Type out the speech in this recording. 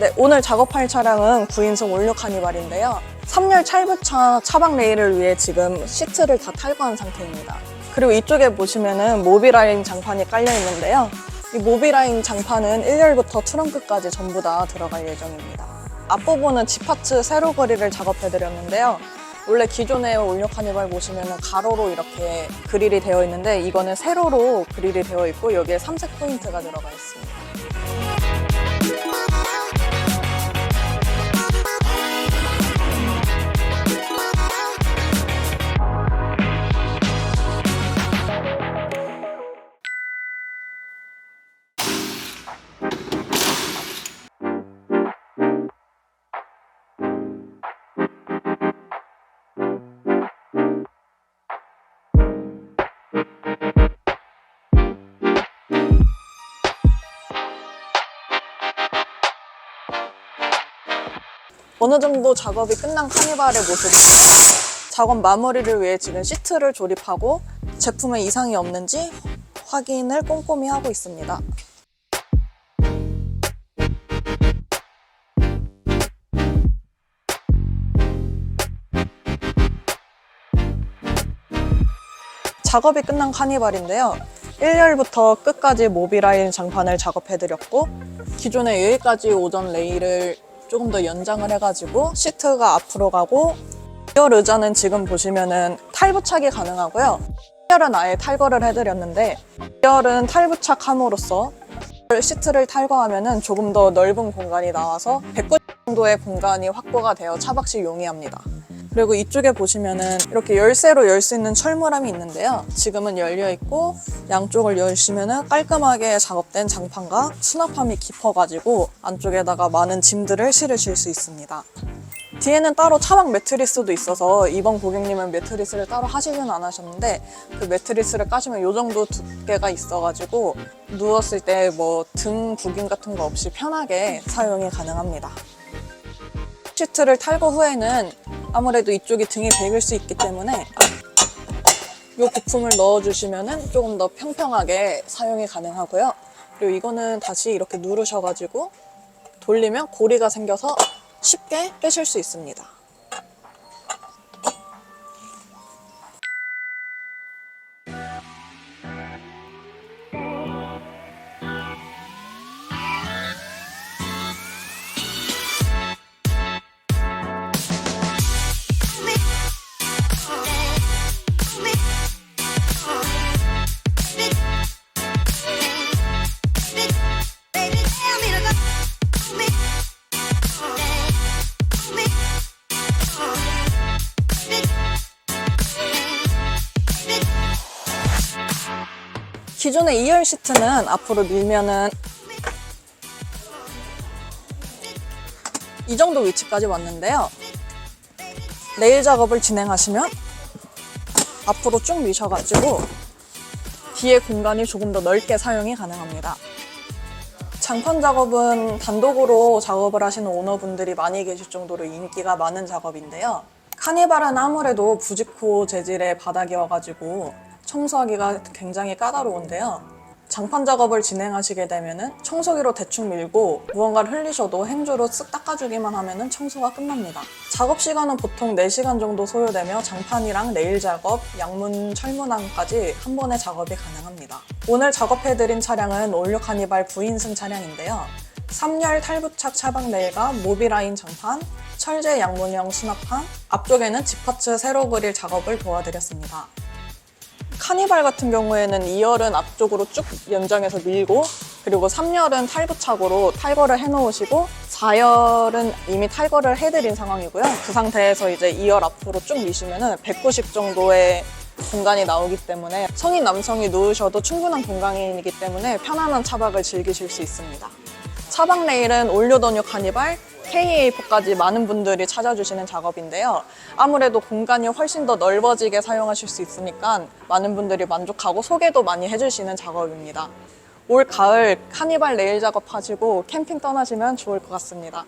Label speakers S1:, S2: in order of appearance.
S1: 네, 오늘 작업할 차량은 9인승 올류 카니발인데요. 3열 찰부차 차박 레일을 위해 지금 시트를 다 탈거한 상태입니다. 그리고 이쪽에 보시면은 모비라인 장판이 깔려 있는데요. 이 모비라인 장판은 1열부터 트렁크까지 전부 다 들어갈 예정입니다. 앞부분은 지파츠 세로 그릴을 작업해드렸는데요. 원래 기존의 올류 카니발 보시면 가로로 이렇게 그릴이 되어 있는데 이거는 세로로 그릴이 되어 있고 여기에 삼색 포인트가 들어가 있습니다. 어느 정도 작업이 끝난 카니발의 모습입니다. 작업 마무리를 위해 지금 시트를 조립하고 제품에 이상이 없는지 확인을 꼼꼼히 하고 있습니다. 작업이 끝난 카니발인데요. 1열부터 끝까지 모비라인 장판을 작업해드렸고 기존의 여기까지 오전 레일을 조금 더 연장을 해가지고 시트가 앞으로 가고 2열 의자는 지금 보시면은 탈부착이 가능하고요. 1열은 아예 탈거를 해드렸는데 2열은 탈부착함으로써 시트를 탈거하면은 조금 더 넓은 공간이 나와서 190 정도의 공간이 확보가 되어 차박시 용이합니다. 그리고 이쪽에 보시면은 이렇게 열쇠로 열 수 있는 철물함이 있는데요. 지금은 열려 있고 양쪽을 열시면은 깔끔하게 작업된 장판과 수납함이 깊어가지고 안쪽에다가 많은 짐들을 실으실 수 있습니다. 뒤에는 따로 차박 매트리스도 있어서 이번 고객님은 매트리스를 따로 하시진 않으셨는데 그 매트리스를 까시면 이 정도 두께가 있어가지고 누웠을 때 뭐 등 구김 같은 거 없이 편하게 사용이 가능합니다. 시트를 탈거 후에는 아무래도 이쪽이 등이 베길 수 있기 때문에 이 부품을 넣어주시면 조금 더 평평하게 사용이 가능하고요. 그리고 이거는 다시 이렇게 누르셔가지고 돌리면 고리가 생겨서 쉽게 빼실 수 있습니다. 기존의 2열 시트는 앞으로 밀면은 이 정도 위치까지 왔는데요. 레일 작업을 진행하시면 앞으로 쭉 미셔가지고 뒤에 공간이 조금 더 넓게 사용이 가능합니다. 장판 작업은 단독으로 작업을 하시는 오너분들이 많이 계실 정도로 인기가 많은 작업인데요. 카니발은 아무래도 부직코 재질의 바닥이어가지고 청소하기가 굉장히 까다로운데요. 장판 작업을 진행하시게 되면은 청소기로 대충 밀고 무언가를 흘리셔도 행주로 쓱 닦아주기만 하면은 청소가 끝납니다. 작업 시간은 보통 4시간 정도 소요되며 장판이랑 레일 작업, 양문, 철문함까지 한 번에 작업이 가능합니다. 오늘 작업해드린 차량은 올류 카니발 9인승 차량인데요. 3열 탈부착 차박 레일과 모비라인 장판, 철제 양문형 수납판, 앞쪽에는 지파츠 세로 그릴 작업을 도와드렸습니다. 카니발 같은 경우에는 2열은 앞쪽으로 쭉 연장해서 밀고 그리고 3열은 탈부착으로 탈거를 해놓으시고 4열은 이미 탈거를 해드린 상황이고요. 그 상태에서 이제 2열 앞으로 쭉 미시면은 190 정도의 공간이 나오기 때문에 성인 남성이 누우셔도 충분한 공간이기 때문에 편안한 차박을 즐기실 수 있습니다. 차박 레일은 올려더뉴 카니발, KA4까지 많은 분들이 찾아주시는 작업인데요. 아무래도 공간이 훨씬 더 넓어지게 사용하실 수 있으니까 많은 분들이 만족하고 소개도 많이 해주시는 작업입니다. 올 가을 카니발 레일 작업하시고 캠핑 떠나시면 좋을 것 같습니다.